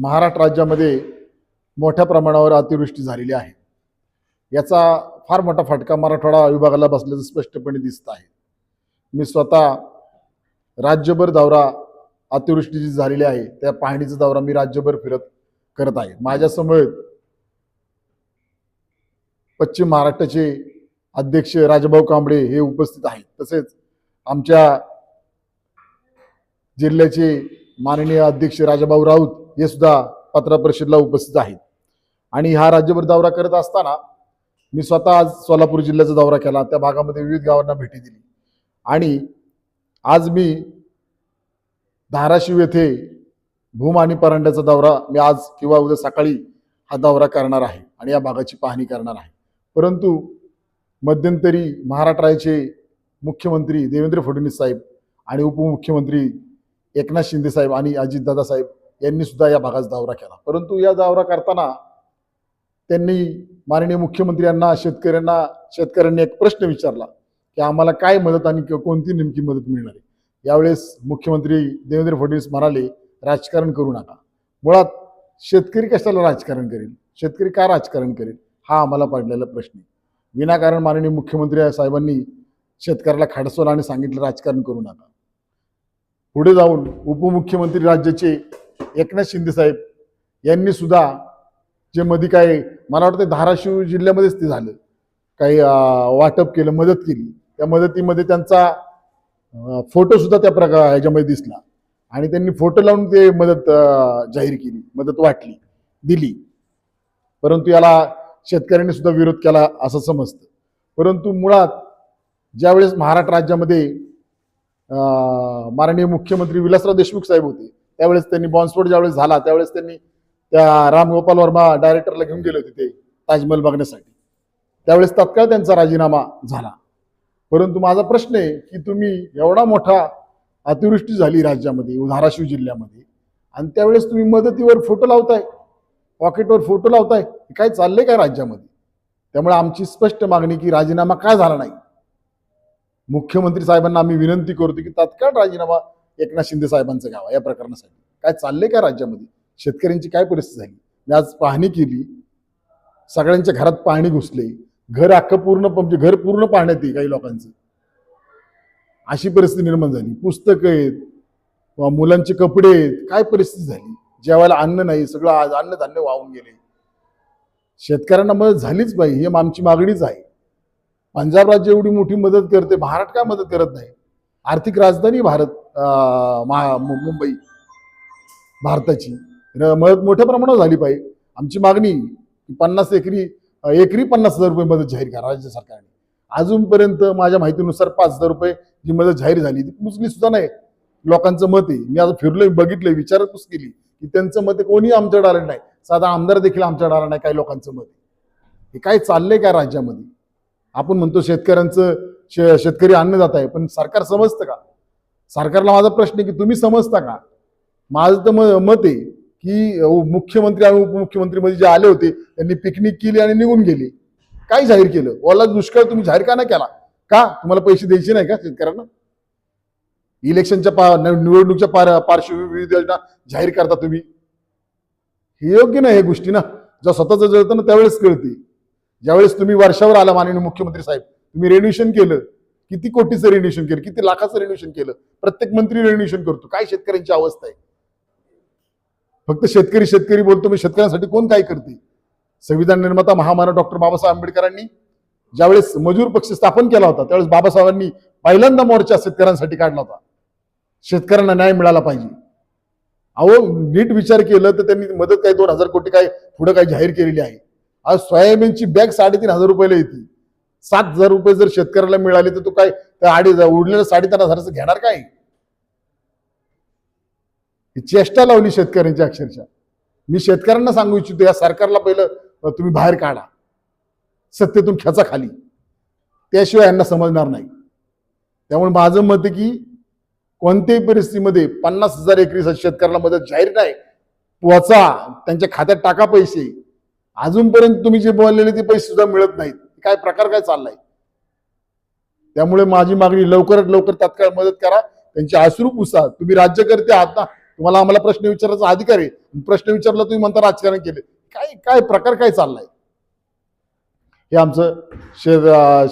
महाराष्ट्र राज्यामध्ये मोठ्या प्रमाणावर अतिवृष्टी झालेली आहे. याचा फार मोठा फटका मराठवाडा विभागाला बसल्याचं स्पष्टपणे दिसत आहे. मी स्वतः राज्यभर दौरा अतिवृष्टी जी झालेली आहे. त्या पाहणीचा दौरा मी राज्यभर फिरत करत आहे. माझ्यासमोर पश्चिम महाराष्ट्राचे अध्यक्ष राजभाऊ कांबळे हे उपस्थित आहेत. तसेच आमच्या जिल्ह्याचे माननीय अध्यक्ष राजाभाऊ राऊत हे सुद्धा पत्रकार परिषदेला उपस्थित आहेत. आणि हा राज्यभर दौरा करत असताना मी स्वतः आज सोलापूर जिल्ह्याचा दौरा केला. त्या भागामध्ये विविध गावांना भेटी दिली. आणि आज मी धाराशिव येथे भूम आणि परांड्याचा दौरा मी आज किंवा उद्या सकाळी हा दौरा करणार आहे आणि या भागाची पाहणी करणार आहे. परंतु मध्यंतरी महाराष्ट्राचे मुख्यमंत्री देवेंद्र फडणवीस साहेब आणि उपमुख्यमंत्री एकनाथ शिंदे साहेब आणि अजितदादा साहेब यांनी सुद्धा या भागाचा दौरा केला. परंतु या दौरा करताना त्यांनी माननीय मुख्यमंत्री यांना शेतकऱ्यांना शेतकऱ्यांनी एक प्रश्न विचारला की आम्हाला काय मदत आणि कोणती नेमकी मदत मिळणार आहे? यावेळेस मुख्यमंत्री देवेंद्र फडणवीस म्हणाले राजकारण करू नका. मुळात शेतकरी कशाला राजकारण करेल? शेतकरी का राजकारण करेल? हा आम्हाला पडलेला प्रश्न आहे. विनाकारण माननीय मुख्यमंत्री साहेबांनी शेतकऱ्याला खडसवलं आणि सांगितलं राजकारण करू नका. पुढे जाऊन उपमुख्यमंत्री राज्याचे एकनाथ शिंदे साहेब यांनी सुद्धा जे मध्ये काय मला वाटतं धाराशिव जिल्ह्यामध्येच ते झालं. काही वाटप केलं मदत केली. त्या मदतीमध्ये त्यांचा फोटो सुद्धा त्या प्रकार ह्याच्यामध्ये दिसला. आणि त्यांनी फोटो लावून ते मदत जाहीर केली. मदत वाटली दिली. परंतु याला शेतकऱ्यांनी सुद्धा विरोध केला असं समजतं. परंतु मुळात ज्यावेळेस महाराष्ट्र राज्यामध्ये माननीय मुख्यमंत्री विलासराव देशमुख साहेब होते. त्यावेळेस त्यांनी बॉम्बस्फोट ज्यावेळेस झाला त्यावेळेस त्यांनी त्या रामगोपाल वर्मा डायरेक्टरला घेऊन गेले होते ते ताजमहल बघण्यासाठी. त्यावेळेस तत्काळ त्यांचा राजीनामा झाला. परंतु माझा प्रश्न आहे की तुम्ही एवढा मोठा अतिवृष्टी झाली राज्यामध्ये धाराशिव जिल्ह्यामध्ये आणि त्यावेळेस तुम्ही मदतीवर फोटो लावताय पॉकेटवर फोटो लावताय काय चाललंय काय राज्यामध्ये? त्यामुळे आमची स्पष्ट मागणी की राजीनामा काय झाला नाही? मुख्यमंत्री साहेबांना आम्ही विनंती करतो की तात्काळ राजीनामा एकनाथ शिंदे साहेबांचा घ्यावा या प्रकरणासाठी. काय चाललंय काय राज्यामध्ये? शेतकऱ्यांची काय परिस्थिती झाली? मी आज पाहणी केली. सगळ्यांच्या घरात पाणी घुसले. घर अख्खं पूर्ण म्हणजे घर पूर्ण पाहण्यात येईल काही लोकांचं. अशी परिस्थिती निर्माण झाली. पुस्तकं आहेत. मुलांचे कपडे आहेत. काय परिस्थिती झाली? जेवायला अन्न नाही. सगळं आज अन्नधान्य वाहून गेले. शेतकऱ्यांना मदत झालीच पाहिजे ही आमची मागणीच आहे. पंजाब राज्य एवढी मोठी मदत करते भारत काय मदत करत नाही? आर्थिक राजधानी भारत महा मुंबई भारताची. मदत मोठ्या प्रमाणावर झाली पाहिजे. आमची मागणी पन्नास एकरी एकरी पन्नास हजार रुपये मदत जाहीर करा राज्य सरकारने. अजूनपर्यंत माझ्या माहितीनुसार पाच हजार रुपये जी मदत जाहीर झाली. ती पुसली सुद्धा नाही. लोकांचं मत आहे. मी आता फिरलोय बघितलंय विचारपूस केली की त्यांचं मत आहे कोणी आमच्या आलं नाही. साधा आमदार देखील आमच्या आला नाही काही लोकांचं मत आहे. हे काय चाललंय काय राज्यामध्ये? आपण म्हणतो शेतकऱ्यांचं शे- शेतकरी अन्नदाता आहे पण सरकार समजतं का? सरकारला माझा प्रश्न आहे की तुम्ही समजता का? माझं तर म- मत आहे की मुख्यमंत्री आणि उपमुख्यमंत्री मध्ये जे आले होते त्यांनी पिकनिक केली आणि निघून गेली. काय जाहीर केलं? ओला दुष्काळ तुम्ही जाहीर का नाही केला? का? तुम्हाला पैसे द्यायचे नाही का शेतकऱ्यांना? इलेक्शनच्या पा निवडणूकच्या निवडणुकीच्या पार पार्श्वभूमी विविध योजना जाहीर करता तुम्ही. हे योग्य नाही हे गोष्टी ना. जेव्हा स्वतःच जळतं ना त्यावेळेस कळते. ज्यावेळेस तुम्ही वर्षावर आला माननीय मुख्यमंत्री साहेब तुम्ही रेन्युएशन केलं किती कोटीचं रेन्युएशन केलं किती लाखाचं रेन्युएशन केलं प्रत्येक मंत्री रेन्युएशन करतो. काय शेतकऱ्यांची अवस्था आहे? फक्त शेतकरी शेतकरी बोलतो मी शेतकऱ्यांसाठी कोण काय करते? संविधान निर्माता महामानव डॉक्टर बाबासाहेब आंबेडकरांनी ज्यावेळेस मजूर पक्ष स्थापन केला होता त्यावेळेस बाबासाहेबांनी पहिल्यांदा मोर्चा शेतकऱ्यांसाठी काढला होता. शेतकऱ्यांना न्याय मिळाला पाहिजे. अहो नीट विचार केलं तर त्यांनी मदत काय दोन हजार कोटी काय पुढे काय जाहीर केलेली आहे? आज सोयाबीनची बॅग साडेतीन हजार रुपयाला येते. सात हजार रुपये जर शेतकऱ्याला मिळाले तर तो काय त्या उडलेलं साडेतीन हजाराचं घेणार काय? ही चेष्टा लावली शेतकऱ्यांची अक्षरशः. मी शेतकऱ्यांना सांगू इच्छितो या सरकारला पहिलं तुम्ही बाहेर काढा. सत्तेतून खेचा खाली. त्याशिवाय यांना समजणार नाही. त्यामुळे माझं मत आहे की कोणत्याही परिस्थितीमध्ये पन्नास हजार एकरी शेतकऱ्याला मदत जाहीर नाही. पोचा त्यांच्या खात्यात टाका पैसे. अजूनपर्यंत तुम्ही जे बोललेले ते पैसे सुद्धा मिळत नाहीत. काय प्रकार काय चाललाय? त्यामुळे माझी मागणी लवकरात लवकर तात्काळ मदत करा. त्यांची आश्रू पुसा. तुम्ही राज्यकर्ते आहात ना तुम्हाला आम्हाला प्रश्न विचारायचा अधिकार आहे. प्रश्न विचारला तुम्ही म्हणता राजकारण केले. काय काय प्रकार काय चाललाय? हे आमचं शेत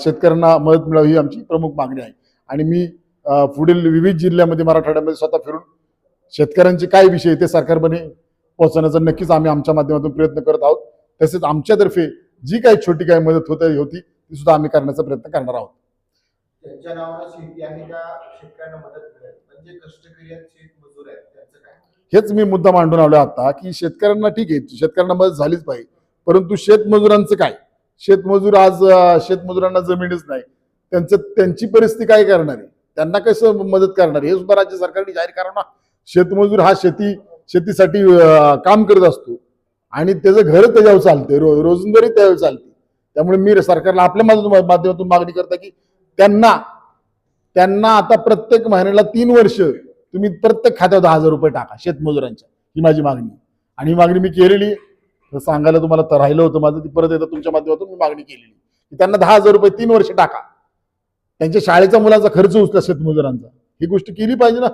शेतकऱ्यांना मदत मिळावी ही आमची प्रमुख मागणी आहे. आणि मी पुढील विविध जिल्ह्यामध्ये मराठवाड्यामध्ये स्वतः फिरून शेतकऱ्यांचे काय विषय ते सरकारपणे पोहोचवण्याचा नक्कीच आम्ही आमच्या माध्यमातून प्रयत्न करत आहोत. तसेच आमच्यातर्फे जी काही छोटी काही मदत होत होती ती सुद्धा आम्ही करण्याचा प्रयत्न करणार आहोत. त्यांच्या नावानं शेती आहे त्या शेतकऱ्यांना मदत मिळेल. म्हणजे कष्टकरी आहेत शेतमजूर आहेत. त्यांचं काय? हेच मी मुद्दा मांडून आलो आता की शेतकऱ्यांना ठीक आहे शेतकऱ्यांना मदत झालीच पाहिजे. परंतु शेतमजुरांचं काय? शेतमजूर आज शेतमजुरांना जमीनच नाही. त्यांचं त्यांची परिस्थिती काय करणार? आहे त्यांना कसं मदत करणार? हे सुद्धा राज्य सरकारने जाहीर करावं ना. शेतमजूर हा शेती शेतीसाठी काम करत असतो. आणि त्याचं घर त्याच्यावर चालते रो रोजंदारी त्यावर चालते त्यामुळे मी सरकारला आपल्या माध्यमातून माध्यमातून मागणी करता की त्यांना त्यांना आता प्रत्येक महिन्याला तीन वर्ष तुम्ही प्रत्येक खात्यात दहा हजार रुपये टाका शेतमजुरांच्या ही माझी मागणी. आणि ही मागणी मी केलेली सांगायला तुम्हाला तर राहिलं होतं माझं ती परत येतं तुमच्या माध्यमातून मी मागणी केलेली की त्यांना दहा हजार रुपये तीन वर्ष टाका. त्यांच्या शाळेचा मुलाचा खर्च उचला शेतमजुरांचा ही गोष्ट केली पाहिजे ना.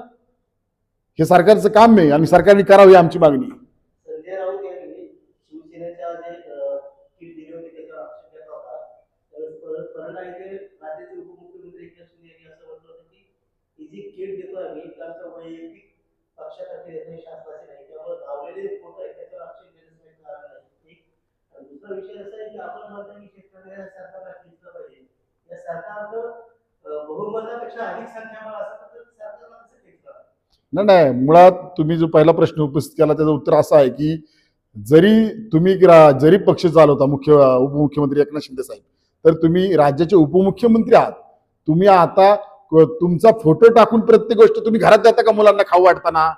हे सरकारचं काम आहे आणि सरकारने करावी आमची मागणी आहे. संजय राऊत यांनी शिवसेनेच्या जे अ, किट दिली होती त्याच्यावर आक्षेप घेतला होता तर परत परत आहे ते राज्याचे उपमुख्यमंत्री एकनाथ शिंदे यांनी असं म्हटलं होतं की ही जी किट देतो आम्ही ते आमच्या वैयक्तिक पक्षासाठी देत नाही शासनाचे नाही त्यामुळे धावलेले फोटो आहेत त्याच्यावर आक्षेप घेण्याचं काही कारण नाही एक आणि दुसरा विषय असा आहे की आपण म्हणतो की शेतकऱ्यांना सरकारला खेचलं पाहिजे. या सरकार बहुमतापेक्षा अधिक संख्याबळ असं तर सरकारला कसं खेचलं नाही नाही मुळात तुम्ही जो पहिला प्रश्न उपस्थित केला त्याचं उत्तर असं आहे की जरी तुम्ही जरी पक्ष चालवता मुख्य उपमुख्यमंत्री एकनाथ शिंदे साहेब तर तुम्ही राज्याचे उपमुख्यमंत्री आहात. तुम्ही आता तुमचा फोटो टाकून प्रत्येक गोष्ट तुम्ही घरात देता का मुलांना खाऊ वाटताना?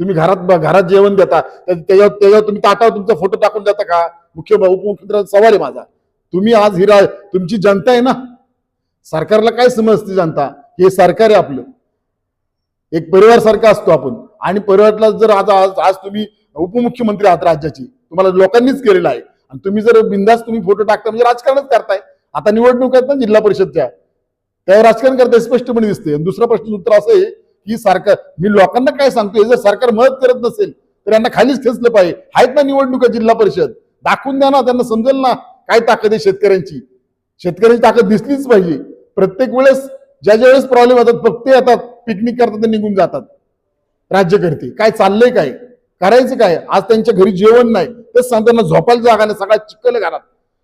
तुम्ही घरात घरात जेवण देता त्याच्यावर त्याच्यावर तुम्ही ताटावर तुमचा फोटो टाकून देता का? मुख्य उपमुख्यमंत्र्यांचा सवाल आहे माझा. तुम्ही आज ही तुमची जनता आहे ना? सरकारला काय समजते जनता? हे सरकार आहे आपलं. एक परिवार सारखा असतो आपण. आणि परिवाराला जर आज आज आज तुम्ही उपमुख्यमंत्री आहात राज्याची तुम्हाला लोकांनीच केलेलं आहे. आणि तुम्ही जर बिंदास तुम्ही फोटो टाकता म्हणजे राजकारणच करताय. आता निवडणूक आहेत ना जिल्हा परिषदच्या. त्यावर राजकारण करताय स्पष्टपणे दिसते आणि दुसरा प्रश्न उत्तर असं आहे की सरकार मी लोकांना काय सांगतोय? जर सरकार मदत करत नसेल तर यांना खालीच खेचलं पाहिजे. आहेत ना निवडणुका जिल्हा परिषद. दाखवून द्या ना त्यांना समजेल ना काय ताकद आहे शेतकऱ्यांची. शेतकऱ्यांची ताकद दिसलीच पाहिजे. प्रत्येक वेळेस ज्या ज्या वेळेस प्रॉब्लेम येतात फक्त येतात पिकनिक करतात ते निघून जातात. राज्यकर्ते काय चाललंय काय? करायचं काय? आज त्यांच्या घरी जेवण नाही. तेच सांगताना झोपायला जागा नाही सगळ्या चिखल घरात.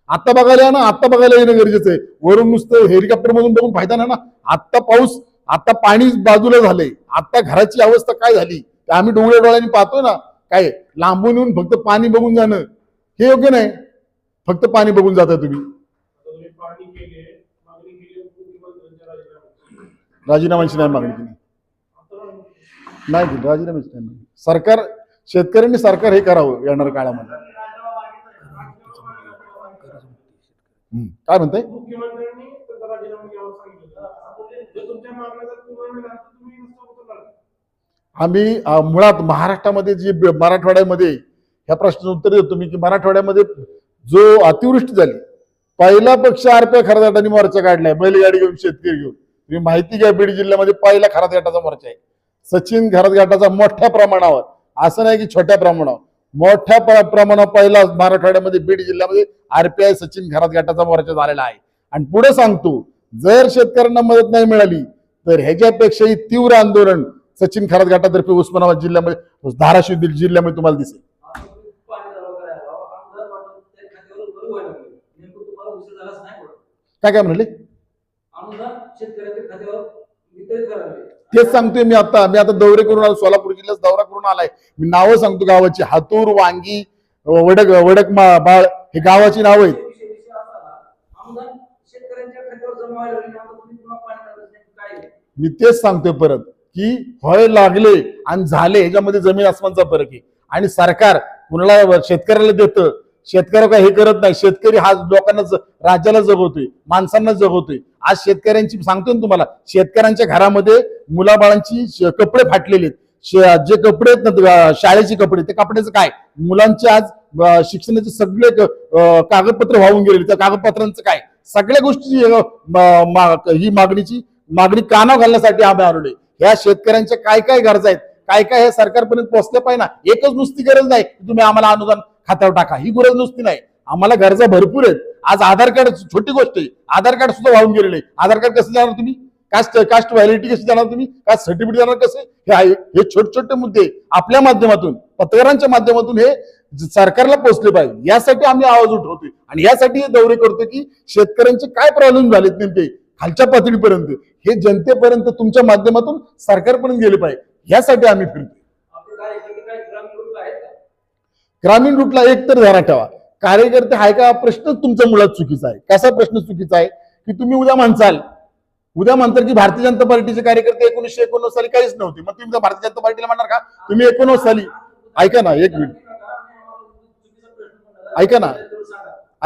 आता बघायला या ना आता बघायला येणं गरजेचं आहे. वरून नुसतं हेलिकॉप्टर मधून बघून फायदा नाही ना. आता पाऊस आता पाणी बाजूला झालंय. आता घराची अवस्था काय झाली? आम्ही डोंगऱ्या डोळ्यांनी पाहतोय ना. काय? लांबून येऊन फक्त पाणी बघून जाणं. हे योग्य नाही. फक्त पाणी बघून जाता तुम्ही. राजीनाम्याची नाही मागणी केली. नाही केली राजीनाम्याची नाही मागणी. सरकार शेतकऱ्यांनी सरकार हे करावं येणार काळामध्ये. काय म्हणताय? आम्ही मुळात महाराष्ट्रामध्ये जी मराठवाड्यामध्ये ह्या प्रश्नाचं उत्तर देतो मी की मराठवाड्यामध्ये जो अतिवृष्टी झाली पहिला पक्ष आरपे खरादाटाने मोर्चा काढलाय. बैलगाडी घेऊन शेतकरी घेऊन. तुम्ही माहिती घ्या बीड जिल्ह्यामध्ये पहिला खरातघाटाचा मोर्चा आहे. सचिन खरातघाटाचा मोठ्या प्रमाणावर असं नाही की छोट्या प्रमाणावर. मोठ्या प्रमाणावर पहिला मराठवाड्यामध्ये बीड जिल्ह्यामध्ये आरपीआय सचिन खरादघाटाचा मोर्चा झालेला आहे. आणि पुढे सांगतो जर शेतकऱ्यांना मदत नाही मिळाली तर ह्याच्यापेक्षाही तीव्र आंदोलन सचिन खरातघाटातर्फे उस्मानाबाद जिल्ह्यामध्ये धाराशिव जिल्ह्यामध्ये तुम्हाला दिसेल पाणी जमा करायला आमदार वाटून त्या खात्यावर बरं व्हायला लागलं नेमकं तुम्हाला उशीर झालाच नाही पडत काय काय म्हणले. तेच सांगतोय मी आता. मी आता दौरे करून आलो. सोलापूर जिल्ह्यात दौरा करून आलाय. मी नावं सांगतो गावाची. हातूर वांगी वडक वडक बाळ हे गावाची नावं आहेत? मी तेच सांगतोय परत की व्हायला लागले आणि झाले ह्याच्यामध्ये जमीन आसमानचा फरक आहे. आणि सरकार कुणाला शेतकऱ्याला देतं? शेतकऱ्या काय हे करत नाही. शेतकरी हा लोकांना राज्याला जगवतोय माणसांना जगवतोय. आज शेतकऱ्यांची सांगतोय ना तुम्हाला शेतकऱ्यांच्या घरामध्ये मुलाबाळांची कपडे फाटलेले आहेत. शे- जे कपडे आहेत ना शाळेचे कपडे ते कपड्याचं काय? मुलांचे आज शिक्षणाचे सगळे कागदपत्र वाहून गेलेले त्या कागदपत्रांचं काय? सगळ्या गोष्टी ही मागणीची मागणी काना घालण्यासाठी आम्ही आलेलो आहे. ह्या शेतकऱ्यांच्या काय काय गरजा आहेत? काय काय हे सरकारपर्यंत पोहोचले पाहिजे ना? एकच नुसती गरज नाही तुम्ही आम्हाला अनुदान खात्यावर टाका. ही गरज नुसती नाही. आम्हाला गरजा भरपूर आहेत. आज आधार कार्ड छोटी गोष्ट आहे. आधार कार्ड सुद्धा वाहून गेलेले आधार कार्ड कसं जाणार तुम्ही? कास्ट कास्ट व्हॅलिडिटी कशी जाणार तुम्ही? कास्ट सर्टिफिकेट जाणार कसे? हे आहे हे छोटे छोटे मुद्दे आपल्या माध्यमातून पत्रकारांच्या माध्यमातून हे सरकारला पोहोचले पाहिजे. यासाठी आम्ही आवाज उठवतोय. आणि यासाठी हे दौरे करतो की शेतकऱ्यांचे काय प्रॉब्लेम झालेत नेमके? खालच्या पातळीपर्यंत. हे जनतेपर्यंत तुमच्या माध्यमातून सरकारपर्यंत गेले पाहिजे. यासाठी आम्ही फिरतो आपले कार्यकर्ते काय ग्रामीण लोक आहेत का ग्रामीण रूटला एक तर ध्यानात ठेवा. कार्यकर्ते आहे का प्रश्न तुमचा मुळात चुकीचा आहे. कसा प्रश्न चुकीचा आहे? की तुम्ही उद्या म्हणसाल उद्या म्हणताल की भारतीय जनता पार्टीचे कार्यकर्ते एकोणीसशे एकोणनव्वद साली काहीच नव्हते. मग तुम्ही भारतीय जनता पार्टीला म्हणणार का? तुम्ही एकोणनव्वद साली ऐका ना एक मिनिट ऐका ना.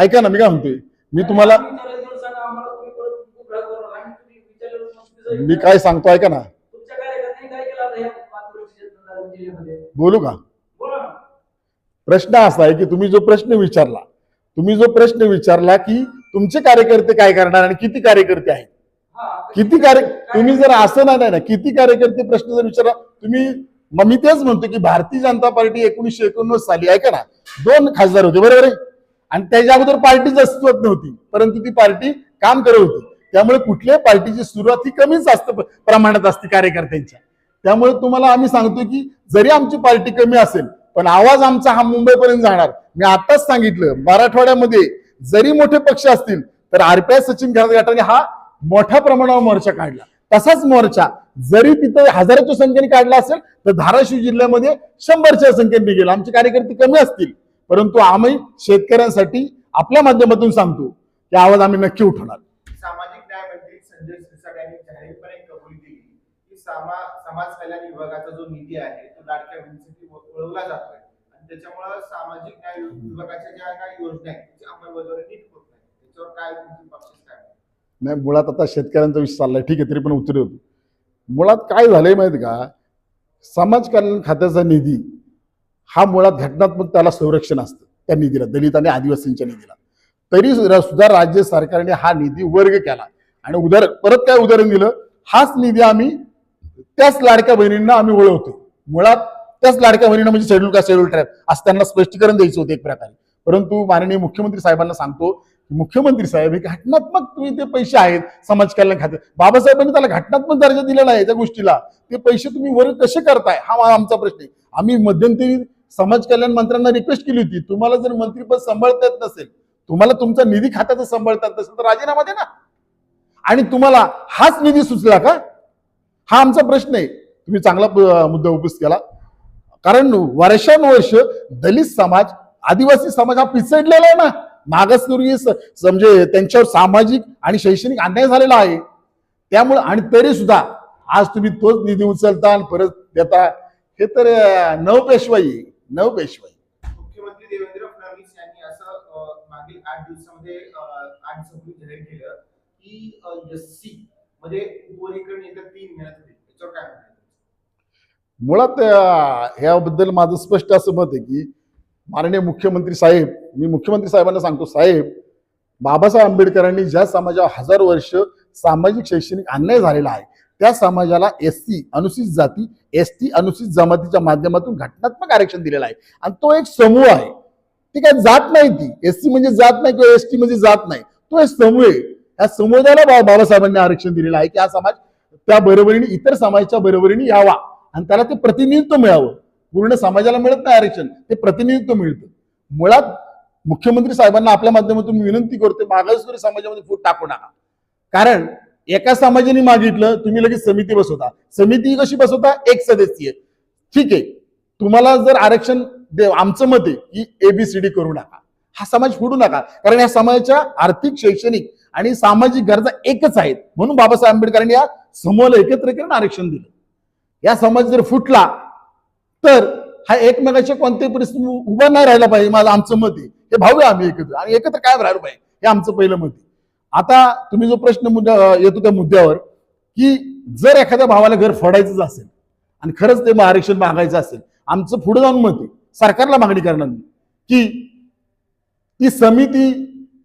ऐका ना मी काय म्हणतोय? मी तुम्हाला मी काय सांगतो ऐका ना. बोलू का काय केलं आता ह्या पाच वर्षाच्या जिल्ह्यामध्ये बोलू का बोला ना प्रश्न असा आहे की तुम्ही जो प्रश्न विचारला तुम्ही जो प्रश्न विचारला की तुमचे कार्यकर्ते काय करणार आणि किती कार्यकर्ते आहेत? हा किती कार्य तुम्ही जर असं नाही नाही ना किती कार्यकर्ते प्रश्न जर विचारा तुम्ही मग मी तेच म्हणतो की भारतीय जनता पार्टी एकोणीसशे एकोणनव्वद साली ऐका ना दोन खासदार होते बरोबर आहे? आणि त्याच्या अगोदर पार्टीच अस्तित्वात नव्हती परंतु ती पार्टी काम करत होती. त्यामुळे कुठल्याही पार्टीची सुरुवात ही कमीच जास्त प्रमाणात असते कार्यकर्त्यांच्या. त्यामुळे तुम्हाला आम्ही सांगतो की जरी आमची पार्टी कमी असेल पण आवाज आमचा हा मुंबईपर्यंत जाणार. मी आताच सांगितलं मराठवाड्यामध्ये जरी मोठे पक्ष असतील तर आरपीआय सचिन गटाने हा मोठ्या प्रमाणावर मोर्चा काढला. तसाच मोर्चा जरी तिथं हजाराच्या संख्येने काढला असेल तर धाराशिव जिल्ह्यामध्ये शंभरच्या संख्येने गेला. आमचे कार्यकर्ते कमी असतील. परंतु आम्ही शेतकऱ्यांसाठी आपल्या माध्यमातून सांगतो की आवाज आम्ही नक्की उठवणार. सामाजिक न्याय मंत्री संजय सिरसाट यांनी जाहीरपणे कबूल केली की समाज कल्याण विभागाचा जो निधी आहे तो लाडक्या वळवला जातोय. आणि त्याच्यामुळं सामाजिक न्याय विभागाच्या ज्या काही योजना आहेत त्याची अंमलबजावणी नीट होत नाही. त्याच्यावर काय तुमची बक्षीस काय नाही मुळात आता शेतकऱ्यांचा विषय चाललाय. ठीक आहे तरी पण उत्तर होतो मुळात काय झालंय माहिती का? समाज कल्याण खात्याचा निधी हा मुळात घटनात्मक त्याला संरक्षण असतं त्या निधीला दलित आणि आदिवासींच्या निधीला. तरी सुद्धा राज्य सरकारने हा निधी वर्ग केला. आणि उदाहरण परत काय उदाहरण दिलं? हाच निधी आम्ही त्याच लाडक्या बहिणींना आम्ही वळवतो मुळात त्याच लाडक्या बहिणींना म्हणजे शेड्यूल का शेड्यूल ट्रॅप असं त्यांना स्पष्टीकरण द्यायचं होतं एक प्रकारे. परंतु माननीय मुख्यमंत्री साहेबांना सांगतो की मुख्यमंत्री साहेब हे घटनात्मक तुम्ही ते पैसे आहेत समाज कल्याण खात्यात बाबासाहेबांनी त्याला घटनात्मक दर्जा दिलेला आहे त्या गोष्टीला. ते पैसे तुम्ही वर कसे करताय? हा आमचा प्रश्न आहे. आम्ही मध्यंतरी समाज कल्याण मंत्र्यांना रिक्वेस्ट केली होती तुम्हाला जर मंत्रीपद सांभाळता येत नसेल तुम्हाला तुमचा निधी खात्याचं सांभाळता येत नसेल तर राजीनामा दे ना. आणि तुम्हाला हाच निधी सुचला का? हा आमचा प्रश्न आहे. तुम्ही चांगला मुद्दा उपस्थित केला. कारण वर्षानुवर्ष दलित समाज आदिवासी समाज हा पिसडलेला आहे ना. मागासवर्गीय म्हणजे त्यांच्यावर सामाजिक आणि शैक्षणिक अन्याय झालेला आहे. त्यामुळे आणि तरी सुद्धा आज तुम्ही तोच निधी उचलता आणि परत देता हे तर अं, नवपेशवाई आहे. नवपेशवाई. मुख्यमंत्री देवेंद्र फडणवीस यांनी असं मागील आठ दिवसामध्ये आठ सभेत जाहीर केलं की एस सी मध्ये उपवर्गीकरण येत्या तीन महिन्यात होईल. त्याच्यावर काय म्हणतात मुळात ह्याबद्दल माझं स्पष्ट असं मत आहे की माननीय मुख्यमंत्री साहेब मी मुख्यमंत्री साहेबांना सांगतो साहेब बाबासाहेब आंबेडकरांनी ज्या समाजावर हजार वर्ष सामाजिक शैक्षणिक अन्याय झालेला आहे त्या समाजाला एस सी अनुसूचित जाती एस टी अनुसूचित जमातीच्या माध्यमातून घटनात्मक आरक्षण दिलेलं आहे. आणि तो एक समूह आहे. ती काय जात नाही ती. एस सी म्हणजे जात नाही किंवा एस टी म्हणजे जात नाही. तो एक समूह आहे. या समुदायाला बा- बाबासाहेबांनी आरक्षण दिलेलं आहे की हा समाज त्या बरोबरीने इतर समाजाच्या बरोबरीने यावा. आणि त्याला ते प्रतिनिधित्व मिळावं. पूर्ण समाजाला मिळत नाही आरक्षण ते प्रतिनिधित्व मिळतं. मुळात मुख्यमंत्री साहेबांना आपल्या माध्यमातून मी विनंती करतो मागासवर्गीय समाजामध्ये फूट टाकू नका. कारण एका समाजाने मागितलं तुम्ही लगेच समिती बसवता. समिती कशी बसवता? एक सदस्यीय. ठीक आहे. तुम्हाला जर आरक्षण दे आमचं मत आहे की एबीसीडी करू नका. हा समाज फोडू नका. कारण या समाजाच्या आर्थिक शैक्षणिक आणि सामाजिक गरजा एकच आहेत. म्हणून बाबासाहेब आंबेडकरांनी या समूहाला एकत्र करून आरक्षण दिलं. या समाज जर फुटला तर हा एकमेकाच्या कोणत्याही परिस्थिती उभा नाही राहिला पाहिजे माझं आमचं मत आहे. हे भाऊ आम्ही एकत्र. आणि एकत्र काय राहिलं पाहिजे? हे आमचं पहिलं मत आहे. आता तुम्ही जो प्रश्न मुद्दा येतो त्या मुद्द्यावर की जर एखाद्या भावाला घर फोडायचंच असेल आणि खरंच ते आरक्षण मागायचं असेल आमचं पुढे जाऊन मत आहे. सरकारला मागणी करणार नाही. की ती समिती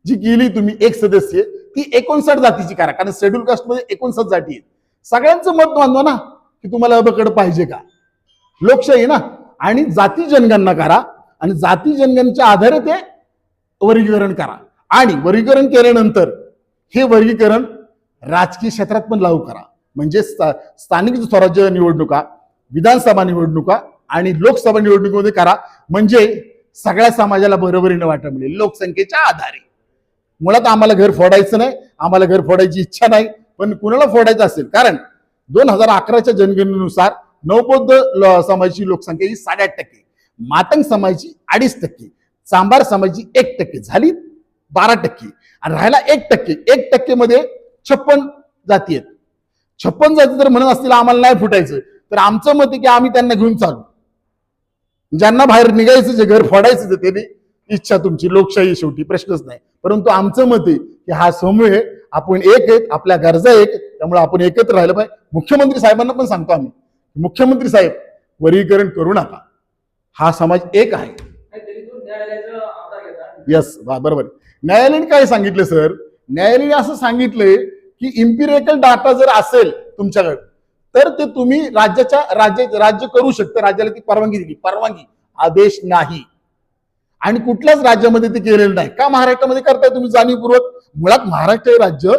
जी गेली तुम्ही एक सदस्य ती एकोणसाठ जातीची करा. कारण शेड्यूल कास्टमध्ये एकोणसाठ जाती आहेत. सगळ्यांचं मत मानवा ना. की तुम्हाला अबकड पाहिजे का? लोकशाही ना? आणि जाती जनगणना करा आणि जाती जनगणच्या आधारे ते वर्गीकरण करा. आणि वर्गीकरण केल्यानंतर हे वर्गीकरण राजकीय क्षेत्रात पण लागू करा. म्हणजे स्था- स्थानिक स्वराज्य निवडणुका विधानसभा निवडणुका आणि लोकसभा निवडणुकीमध्ये करा. म्हणजे सगळ्या समाजाला बरोबरीने वाटा मिळेल लोकसंख्येच्या आधारे. मुळात आम्हाला घर फोडायचं नाही आम्हाला घर फोडायची इच्छा नाही पण कुणाला फोडायचं असेल? कारण दोन हजार अकराच्या जनगणनेनुसार नवबौद्ध समाजाची लोकसंख्या ही साडेआठ टक्के मातंग समाजाची अडीच टक्के चांभार समाजाची एक टक्के झाली बारा टक्के. आणि राहायला एक टक्के एक टक्के मध्ये छप्पन जाती आहेत. छप्पन जाती जर म्हणत असतील आम्हाला नाही फुटायचं तर आमचं मत आहे की आम्ही त्यांना घेऊन चालू. ज्यांना बाहेर निघायचं जे घर फोडायचं ते इच्छा तुमची लोकशाही शेवटी प्रश्नच नाही. परंतु आमचं मत आहे की हा समूह आहे आपण एक आहेत आपल्या गरजा एक त्यामुळे आपण एकत्र राहिलं पाहिजे. मुख्यमंत्री साहेबांना पण सांगतो आम्ही मुख्यमंत्री साहेब वर्गीकरण करू नका. हा समाज एक आहे. यस बरोबर. न्यायालयाने काय सांगितलं सर? न्यायालयाने असं सांगितलंय की इम्पिरिकल डाटा जर असेल तुमच्याकडे तर ते तुम्ही राज्याच्या राज्य राज्य करू शकता. राज्याला ती परवानगी दिली. परवानगी आदेश नाही. आणि कुठल्याच राज्यामध्ये ते केलेलं नाही. का महाराष्ट्रामध्ये करताय तुम्ही जाणीवपूर्वक? मुळात महाराष्ट्र हे राज्य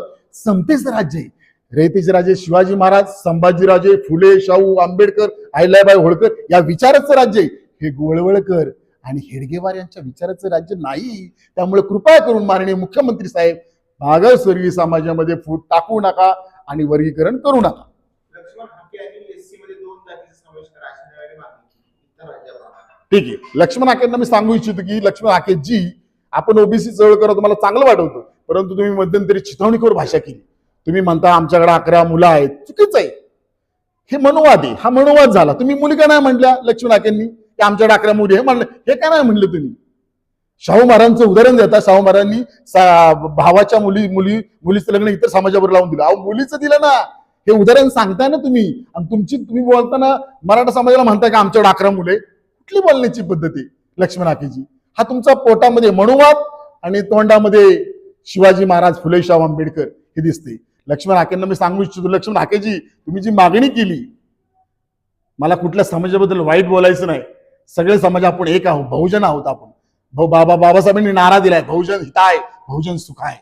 समतेचं राज्य आहे. रयतेचे राजे शिवाजी महाराज संभाजीराजे फुले शाहू आंबेडकर अहिल्याबाई होळकर या विचाराचं राज्य आहे. हे गोळवळकर आणि हेडगेवार यांच्या विचाराचं राज्य नाही. त्यामुळे कृपया करून माननीय मुख्यमंत्री साहेब मागासवर्गीय समाजामध्ये फूट टाकू नका आणि वर्गीकरण करू नका. हाके ठीक आहे. लक्ष्मण हाकेंना मी सांगू इच्छितो की लक्ष्मण हाकेजी आपण ओबीसी चळवळ करा तुम्हाला चांगलं वाटवतं परंतु तुम्ही मध्यंतरी चिथावणीखोर भाषा केली. तुम्ही म्हणता आमच्याकडे अकरा मुलं आहेत. चुकीचं आहे. हे मनोवाद आहे. हा मनोवाद झाला. तुम्ही मुली का नाही म्हटल्या लक्ष्मी हाकेंनी की आमच्याकडे अकरा मुली हे म्हणलं हे का नाही म्हणलं तुम्ही? शाहू महाराजांचं उदाहरण देता. शाहू महाराजांनी भावाच्या मुली मुली मुलीचं लग्न इतर समाजावर लावून दिलं. अहो मुलीचं दिलं ना. हे उदाहरण सांगताय ना तुम्ही. आणि तुमची तुम्ही बोलताना मराठा समाजाला म्हणताय का आमच्याकडे अकरा मुले कुठली बोलण्याची पद्धत आहे लक्ष्मण हाकेची हा तुमचा पोटामध्ये मनोवाद आणि तोंडामध्ये शिवाजी महाराज फुलेशाव आंबेडकर हे दिसते. लक्ष्मण हाकेंना मी सांगू इच्छितो लक्ष्मण हाकेजी तुम्ही जी मागणी केली मला कुठल्या समाजाबद्दल वाईट बोलायचं नाही. सगळे समाज आपण एक आहोत बहुजन आहोत आपण. भाऊ बाबा बाबासाहेबांनी नारा दिलाय बहुजन हिताय बहुजन सुखाय.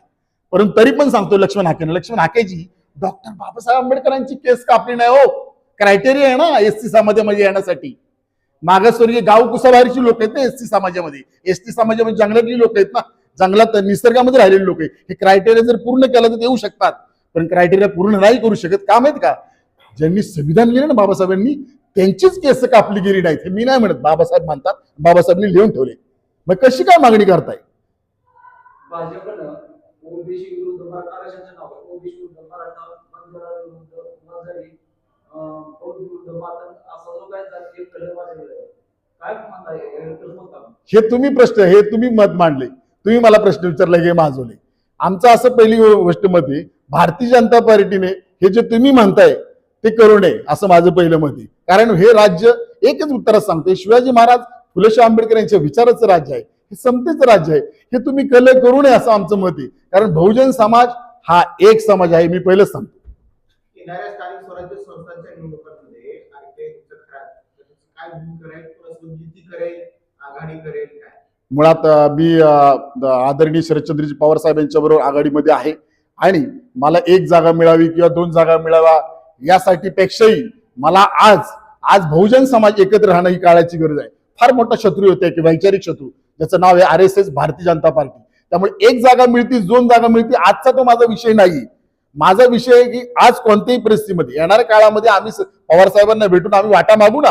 परंतु तरी पण सांगतो लक्ष्मण हाकेनं लक्ष्मण हाकेजी डॉक्टर बाबासाहेब आंबेडकरांची केस कापली नाही हो. क्रायटेरिया आहे ना एसटी समाजामध्ये येण्यासाठी. मागासवर्गीय गाव कुसाबाहेरची लोक आहेत ना एसटी समाजामध्ये. एसटी समाजामध्ये जंगलातली लोक आहेत ना जंगलात निसर्गामध्ये राहिलेले लोक आहेत. हे क्रायटेरिया जर पूर्ण केलं तर येऊ शकतात. पण क्रायटेरिया पूर्ण नाही करू शकत का माहीत का? ज्यांनी संविधान लिहिलं ना बाबासाहेबांनी त्यांचीच केस कापली गेली नाहीत. हे मी नाही म्हणत. बाबासाहेब म्हणतात बाबासाहेबांनी लिहून ठेवले. मग कशी काय मागणी करताय? आहे. आहे. आहे. हे तुम्ही प्रश्न हे तुम्ही मत मांडले. तुम्ही मला प्रश्न विचारला हे माजवले. आमचं असं पहिली गोष्ट मत आहे भारतीय जनता पार्टीने हे जे तुम्ही म्हणताय ते करू नये असं माझं पहिलं मत आहे. कारण हे राज्य एकच उत्तरात सांगते शिवाजी महाराज फुलेशाह आंबेडकर यांच्या विचाराचं राज्य आहे हे समतेचं राज्य आहे हे तुम्ही कल करू नये असं आमचं मत आहे. कारण बहुजन समाज हा एक समाज आहे मी पहिलंच सांगतो. आघाडी करेल काय? मुळात मी आदरणीय शरदचंद्रजी पवार साहेब यांच्याबरोबर आघाडीमध्ये आहे. आणि मला एक जागा मिळावी किंवा दोन जागा मिळावा यासाठी पेक्षाही मला आज आज बहुजन समाज एकत्र राहणं ही काळाची गरज आहे. फार मोठा शत्रू होते की वैचारिक शत्रू. ज्याचं नाव आहे R S S Bharatiya Janata party. त्यामुळे एक जागा मिळती दोन जागा मिळती आजचा तो माझा विषय नाही. माझा विषय आहे की आज कोणत्याही परिस्थितीमध्ये येणाऱ्या काळामध्ये आम्ही पवार साहेबांना भेटून आम्ही वाटा मागू ना?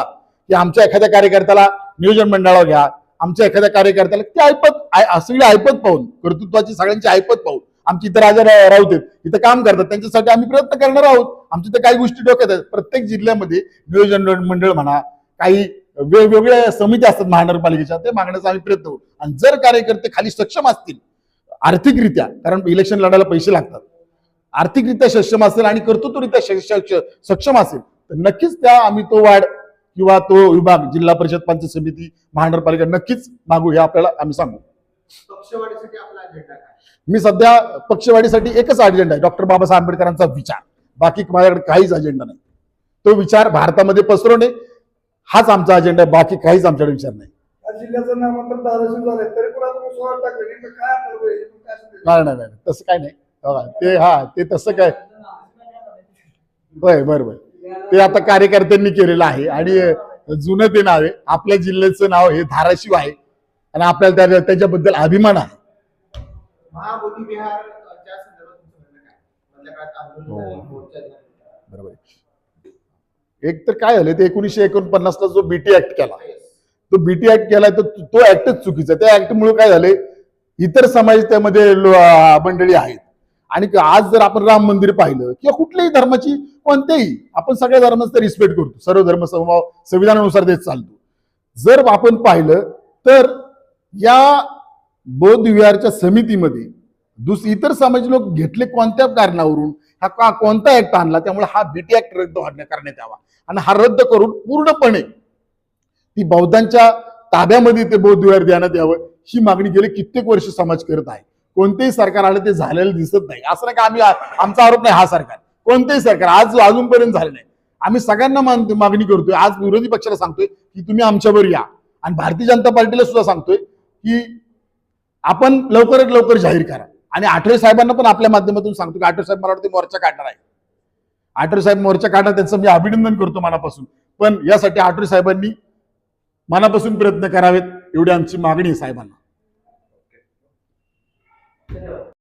की आमच्या एखाद्या कार्यकर्त्याला नियोजन मंडळावर घ्या आमच्या एखाद्या कार्यकर्त्याला ते ऐपत आय- ऐपत पाहून कर्तृत्वाची सगळ्यांची ऐपत पाहून आमची इथं राजा रा- राऊत आहेत इथं काम करतात त्यांच्यासाठी आम्ही प्रयत्न करणार आहोत. आमच्या इथं काही गोष्टी डोक्यात आहेत. प्रत्येक जिल्ह्यामध्ये नियोजन मंडळ म्हणा काही वेगवेगळ्या समिती असतात महानगरपालिकेच्या ते मागण्याचा आम्ही प्रयत्न करू. आणि जर कार्यकर्ते खाली सक्षम असतील आर्थिकरित्या कारण इलेक्शन लढायला पैसे लागतात आर्थिकरित्या सक्षम असेल आणि कर्तृत्वरित्या सक्षम असेल तर नक्कीच त्या आम्ही तो वाढ किंवा तो विभाग जिल्हा परिषद पंचायत समिती महानगरपालिका नक्कीच मागू हे आपल्याला आम्ही सांगू. मी सध्या पक्षवाढीसाठी एकच अजेंडा आहे डॉक्टर बाबासाहेब आंबेडकरांचा विचार. बाकी माझ्याकडे काहीच अजेंडा नाही. तो विचार भारतामध्ये पसरवणे हाच आमचा अजेंडा आहे बाकी काहीच आमच्याकडे विचार नाही. जिल्ह्याचं नामांतर धाराशिव झालंय तरी पण आपण सोळा टाकलं काय? नाही नाही तसं काय नाही. ते हा ते तसं काय? होय बरोबर. ते आता कार्यकर्त्यांनी केलेलं आहे. आणि जुनं ते नाव आहे. आपल्या जिल्ह्याचं नाव हे धाराशिव आहे. आणि आपल्याला त्याच्याबद्दल अभिमान आहे. बरोबर एक तर काय झालं ते एकोणीसशे एकोणपन्नासला जो बीटी ऍक्ट केला तो बीटी ऍक्ट केला तर तो- ऍक्टच चुकीचा त्या ऍक्टमुळे काय झाले इतर समाज त्यामध्ये मंडळी आहेत. आणि आज जर आपण राम मंदिर पाहिलं किंवा कुठल्याही धर्माची कोणत्याही आपण सगळ्या धर्माचा रिस्पेक्ट करतो. सर्व धर्म समभाव संविधानानुसार देत चालतो. जर आपण पाहिलं तर या बौद्ध विहारच्या समितीमध्ये दुस इतर समाज लोक घेतले कोणत्या कारणावरून? हा का कोणता ऍक्ट आणला? त्यामुळे हा बीटी ऍक्ट रद्द करण्यात यावा. आणि हा रद्द करून पूर्णपणे ती बौद्धांच्या ताब्यामध्ये ते बौद्ध विहार देण्यात यावं ही मागणी गेले कित्येक वर्ष समाज करत आहे. कोणतेही सरकार आलं ते झालेलं दिसत नाही. असं नाही का आम्ही आमचा आरोप नाही हा सरकार. कोणतेही सरकार आज अजूनपर्यंत झालं नाही. आम्ही सगळ्यांना मागणी करतोय. आज विरोधी पक्षाला सांगतोय की तुम्ही आमच्यावर या. आणि भारतीय जनता पार्टीला सुद्धा सांगतोय की आपण लवकरात लवकर जाहीर करा. आणि आठवे साहेबांना पण आपल्या माध्यमातून सांगतो की आठवे साहेब मला वाटतं मोर्चा काढणार आहे. आठवे साहेब मोर्चा काढणार त्यांचं मी अभिनंदन करतो मनापासून. पण यासाठी आठवे साहेबांनी मनापासून प्रयत्न करावेत एवढी आमची मागणी आहे साहेबांना. the hill.